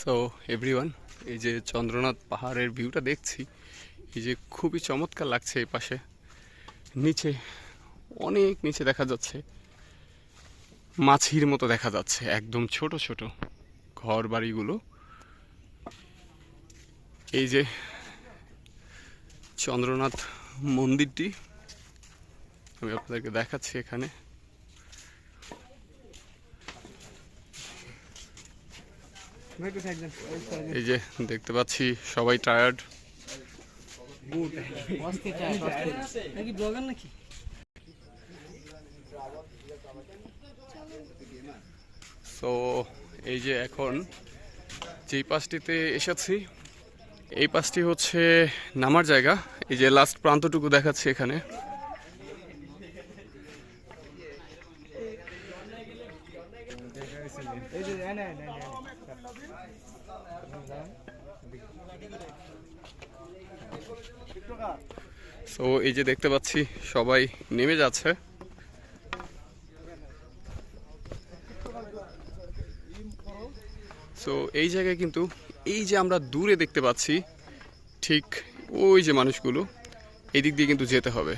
So everyone এই যে চন্দ্রনাথ পাহাড়ের ভিউটা দেখছি, এই যে খুবই চমৎকার লাগছে এই পাশে। নিচে, অনেক নিচে দেখা যাচ্ছে। মাছির মতো দেখা যাচ্ছে, একদম ছোট ছোট ঘর বাড়িগুলো এই যে চন্দ্রনাথ মন্দিরটি, আমি আপনাদেরকে দেখাচ্ছি এখানে। এই যে দেখতে পাচ্ছি সবাই টায়ার্ড সো এই যে এখন যেই পাশটিতে এসেছি, এই পাশটি হচ্ছে নামার জায়গা। এই যে লাস্ট প্রান্তটুকু দেখাচ্ছি এখানে। এই সো এই যে দেখতে পাচ্ছি, সবাই নেমে যাচ্ছে। সো এই জায়গায় কিন্তু এই যে আমরা দূরে দেখতে পাচ্ছি, ঠিক ওই যে মানুষগুলো এই দিক দিয়ে কিন্তু যেতে হবে।